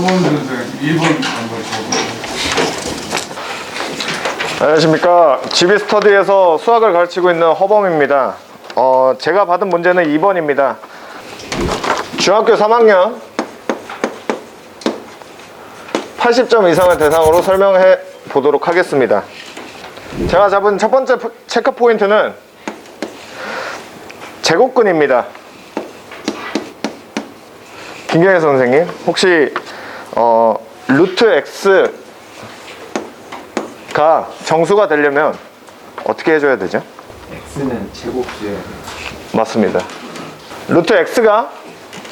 허범 선생 2번 한번 적어보세요. 안녕하십니까. GB 스터디에서 수학을 가르치고 있는 허범입니다. 어, 제가 받은 문제는 2번입니다. 중학교 3학년 80점 이상을 대상으로 설명해 보도록 하겠습니다. 제가 잡은 첫 번째 포- 체크 포인트는 제곱근입니다. 김경혜 선생님, 혹시 어, 루트 x 가 정수가 되려면 어떻게 해줘야 되죠? x는 돼요. 맞습니다. 루트 x가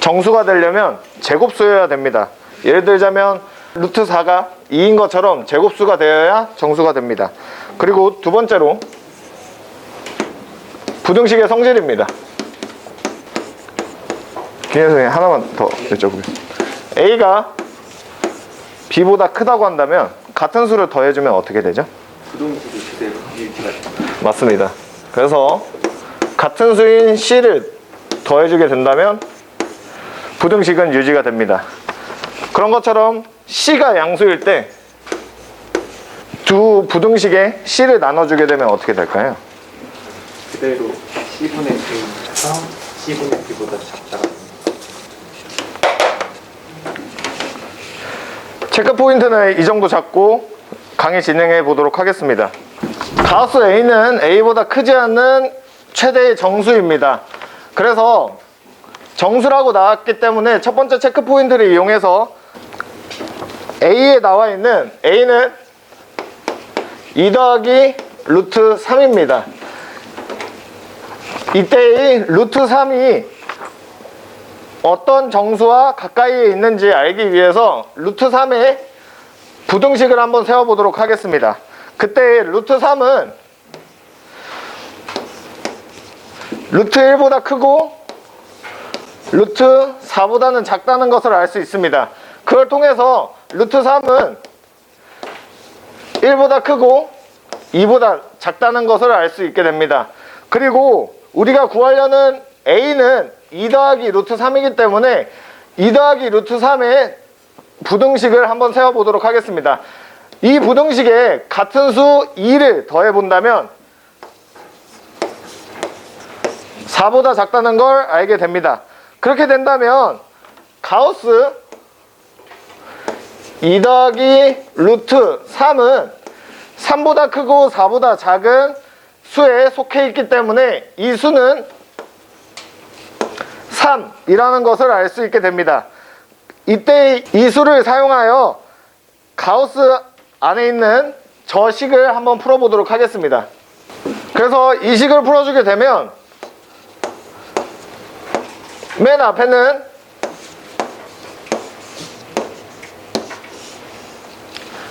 정수가 되려면 제곱수여야 됩니다. 예를 들자면 루트 4가 2인 것처럼 제곱수가 되어야 정수가 됩니다. 그리고 두 번째로 부등식의 성질입니다. 김 선생님 하나만 더 여쭤보겠습니다. a가 b보다 크다고 한다면 같은 수를 더해주면 어떻게 되죠? 부동식이 그대로 유지가. 맞습니다. 그래서 같은 수인 C를 더해주게 된다면 부등식은 유지가 됩니다. 그런 것처럼 C가 양수일 때 두 부등식에 C를 나눠주게 되면 어떻게 될까요? 그대로 C분의 K에서 C분의 B보다 작다가 됩니다. 체크 포인트는 이 정도 잡고 강의 진행해 보도록 하겠습니다. 가우스 A는 A보다 크지 않는 최대의 정수입니다. 그래서 정수라고 나왔기 때문에 첫 번째 체크 포인트를 이용해서 A에 나와 있는 A는 2 더하기 루트 3입니다. 이때의 루트 3이 어떤 정수와 가까이에 있는지 알기 위해서 루트 3의 부등식을 한번 세워보도록 하겠습니다. 그때 루트 3은 루트 1보다 크고 루트 4보다는 작다는 것을 알 수 있습니다. 그걸 통해서 루트 3은 1보다 크고 2보다 작다는 것을 알 수 있게 됩니다. 그리고 우리가 구하려는 a는 2 더하기 루트 3이기 때문에 2 더하기 루트 3의 부등식을 한번 세워보도록 하겠습니다. 이 부등식에 같은 수 2를 더해본다면 4보다 작다는 걸 알게 됩니다. 그렇게 된다면 가우스 2 더하기 루트 3은 3보다 크고 4보다 작은 수에 속해 있기 때문에 이 수는 3이라는 것을 알 수 있게 됩니다. 이때 이 수를 사용하여 가우스 안에 있는 저 식을 한번 풀어보도록 하겠습니다. 그래서 이 식을 풀어주게 되면 맨 앞에는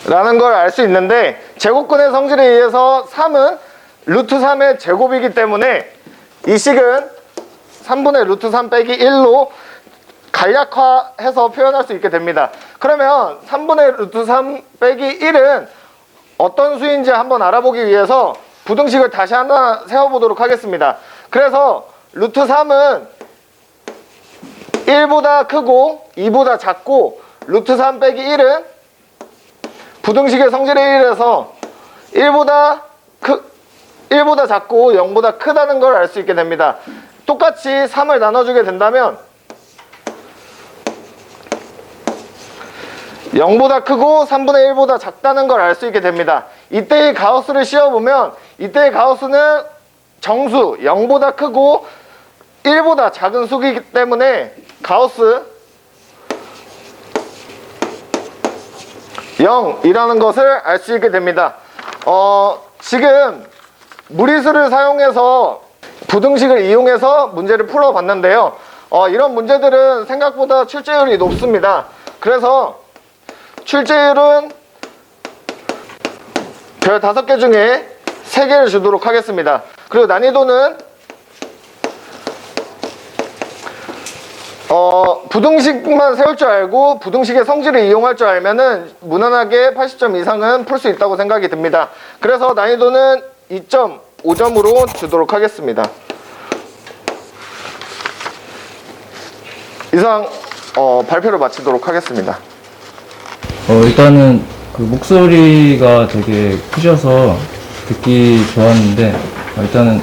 라는 걸 알 수 있는데 제곱근의 성질에 의해서 3은 루트 3의 제곱이기 때문에 이 식은 3분의 루트 3 빼기 1로 간략화해서 표현할 수 있게 됩니다. 그러면 3분의 루트 3 빼기 1은 어떤 수인지 한번 알아보기 위해서 부등식을 다시 하나 세워보도록 하겠습니다. 그래서 루트 3은 1보다 크고 2보다 작고 루트 3 빼기 1은 부등식의 성질에 의해서 1보다 크 1보다 작고 0보다 크다는 걸 알 수 있게 됩니다. 똑같이 3을 나눠주게 된다면 0보다 크고 3분의 1보다 작다는 걸 알 수 있게 됩니다. 이때의 가우스를 씌워보면 이때의 가우스는 정수 0보다 크고 1보다 작은 수이기 때문에 가우스 0이라는 것을 알 수 있게 됩니다. 어, 지금 무리수를 사용해서 부등식을 이용해서 문제를 풀어봤는데요. 어, 이런 문제들은 생각보다 출제율이 높습니다. 그래서 출제율은 별 다섯 개 중에 세 개를 주도록 하겠습니다. 그리고 난이도는 어, 부등식만 세울 줄 알고 부등식의 성질을 이용할 줄 알면은 무난하게 80점 이상은 풀 수 있다고 생각이 듭니다. 그래서 난이도는 2.5점 으로 주도록 하겠습니다. 이상 어, 발표를 마치도록 하겠습니다. 어, 일단은 그 목소리가 되게 크셔서 듣기 좋았는데 어, 일단은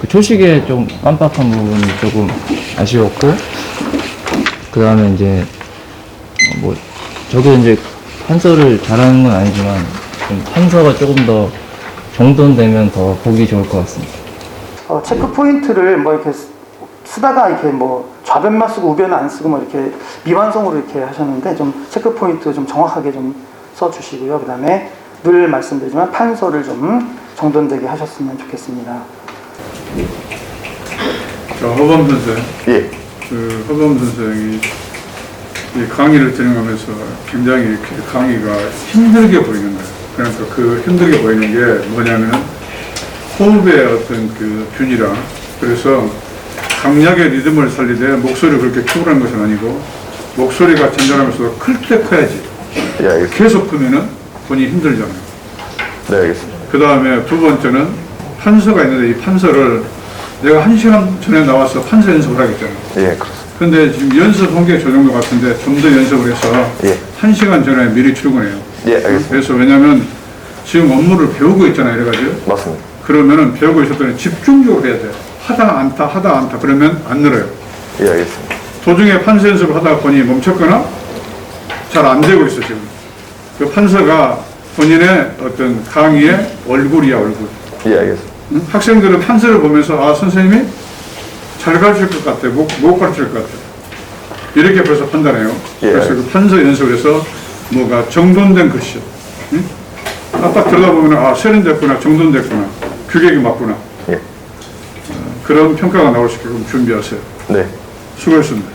그 초식에 좀 깜빡한 부분이 조금 아쉬웠고 그 다음에 이제 어, 뭐 저도 이제 판서를 잘하는 건 아니지만 좀 판서가 조금 더 정돈 되면 더 보기 좋을 것 같습니다. 어, 체크 포인트를 뭐 이렇게 쓰- 쓰다가 이렇게 뭐 좌변만 쓰고 우변 안 쓰고 뭐 이렇게 미완성으로 이렇게 하셨는데 좀 체크 포인트 좀 정확하게 좀 써주시고요. 그 다음에 늘 말씀드리지만 판서를 좀 정돈되게 하셨으면 좋겠습니다. 자, 허범 선생. 예. 그 허범 선생이 이 강의를 진행하면서 굉장히 이렇게 강의가 힘들게 보이는 거예요. 그러니까 그 힘들게 보이는 게 뭐냐면 호흡의 어떤 그 균이랑 그래서 강약의 리듬을 살리되 목소리를 그렇게 키우라는 것은 아니고 목소리가 전달하면서 클 때 커야지. 예, 알겠습니다. 계속 크면은 본인이 힘들잖아요. 네, 알겠습니다. 그 다음에 두 번째는 판서가 있는데 이 판서를 내가 한 시간 전에 나와서 판서 연습을 하겠잖아요. 예, 그렇습니다. 근데 지금 연습한 게 저 정도 같은데 좀 더 연습을 해서 예. 한 시간 전에 미리 출근해요. 예, 알겠습니다. 그래서 왜냐면 지금 업무를 배우고 있잖아요, 가지. 맞습니다. 그러면은 배우고 있었더니 집중적으로 해야 돼요. 하다 안타, 하다 안타. 그러면 안 늘어요. 예, 알겠습니다. 도중에 판서 연습을 하다 보니 멈췄거나 잘 안 되고 있어, 지금. 그 판서가 본인의 어떤 강의의 얼굴이야, 얼굴. 예, 알겠습니다. 응? 학생들은 판서를 보면서 아 선생님이 잘 가르칠 것 같아, 못, 못 가르칠 것 같아. 이렇게 벌써 판단해요. 예. 그래서 그 판서 연습을 해서 뭐가 정돈된 글씨. 응? 딱 들여다보면 아 세련됐구나, 정돈됐구나, 규격이 맞구나. 예. 그런 평가가 나올 수 있게끔 준비하세요. 네. 수고했습니다.